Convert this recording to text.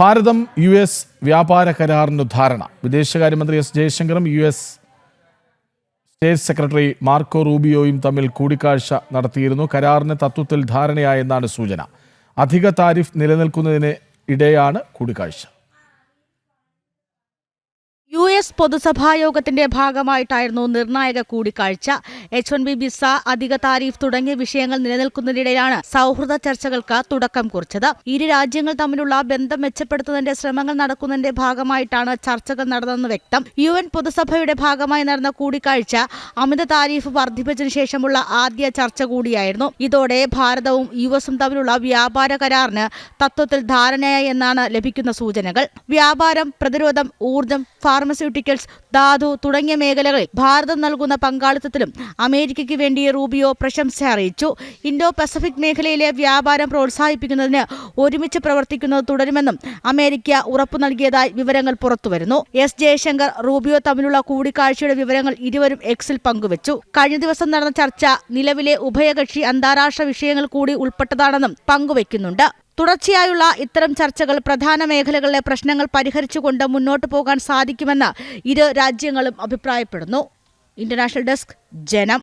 ഭാരതം U S വ്യാപാര കരാറിന് ധാരണ. വിദേശകാര്യമന്ത്രി S ജയശങ്കറും U S state secretary Marco റൂബിയോയും തമ്മിൽ കൂടിക്കാഴ്ച നടത്തിയിരുന്നു. കരാറിന് തത്വത്തിൽ ധാരണയായെന്നാണ് സൂചന. അധിക താരിഫ് നിലനിൽക്കുന്നതിന് ഇടെയാണ് കൂടിക്കാഴ്ച. എസ് പൊതുസഭായോഗത്തിന്റെ ഭാഗമായിട്ടായിരുന്നു നിർണായക കൂടിക്കാഴ്ച. എച്ച് വൺ ബി വിസ അധിക താരീഫ് തുടങ്ങിയ വിഷയങ്ങൾ നിലനിൽക്കുന്നതിനിടയിലാണ് സൗഹൃദ ചർച്ചകൾക്ക് തുടക്കം കുറിച്ചത്. ഇരു രാജ്യങ്ങൾ തമ്മിലുള്ള ബന്ധം മെച്ചപ്പെടുത്തുന്നതിന്റെ ശ്രമങ്ങൾ നടക്കുന്നതിന്റെ ഭാഗമായിട്ടാണ് ചർച്ചകൾ നടന്നതെന്ന് വ്യക്തം. യു എൻ പൊതുസഭയുടെ ഭാഗമായി നടന്ന കൂടിക്കാഴ്ച അമിത താരീഫ് വർദ്ധിപ്പിച്ചതിനു ശേഷമുള്ള ആദ്യ ചർച്ച കൂടിയായിരുന്നു. ഇതോടെ ഭാരതവും യു എസും തമ്മിലുള്ള വ്യാപാര കരാറിന് തത്വത്തിൽ ധാരണയായി എന്നാണ് ലഭിക്കുന്ന സൂചനകൾ. വ്യാപാരം പ്രതിരോധം ഊർജം ഫാർമസ്യൂട്ടിക്കൽസ് ധാതു തുടങ്ങിയ മേഖലകളിൽ ഭാരതം നൽകുന്ന പങ്കാളിത്തത്തിലും അമേരിക്കയ്ക്ക് വേണ്ടി റൂബിയോ പ്രശംസ അറിയിച്ചു. ഇൻഡോ പസഫിക് മേഖലയിലെ വ്യാപാരം പ്രോത്സാഹിപ്പിക്കുന്നതിന് ഒരുമിച്ച് പ്രവർത്തിക്കുന്നത് തുടരുമെന്നും അമേരിക്ക ഉറപ്പു നൽകിയതായി വിവരങ്ങൾ പുറത്തുവരുന്നു. എസ് ജയശങ്കർ റൂബിയോ തമ്മിലുള്ള കൂടിക്കാഴ്ചയുടെ വിവരങ്ങൾ ഇരുവരും എക്സിൽ പങ്കുവച്ചു. കഴിഞ്ഞ ദിവസം നടന്ന ചർച്ച നിലവിലെ ഉഭയകക്ഷി അന്താരാഷ്ട്ര വിഷയങ്ങൾ കൂടി ഉൾപ്പെട്ടതാണെന്നും പങ്കുവയ്ക്കുന്നുണ്ട്. തുടർച്ചയായുള്ള ഇത്തരം ചർച്ചകൾ പ്രധാന മേഖലകളിലെ പ്രശ്നങ്ങൾ പരിഹരിച്ചുകൊണ്ട് മുന്നോട്ടു പോകാൻ സാധിക്കുമെന്ന് ഇരു രാജ്യങ്ങളും അഭിപ്രായപ്പെടുന്നു. ഇന്റർനാഷണൽ ഡെസ്ക് ജനം.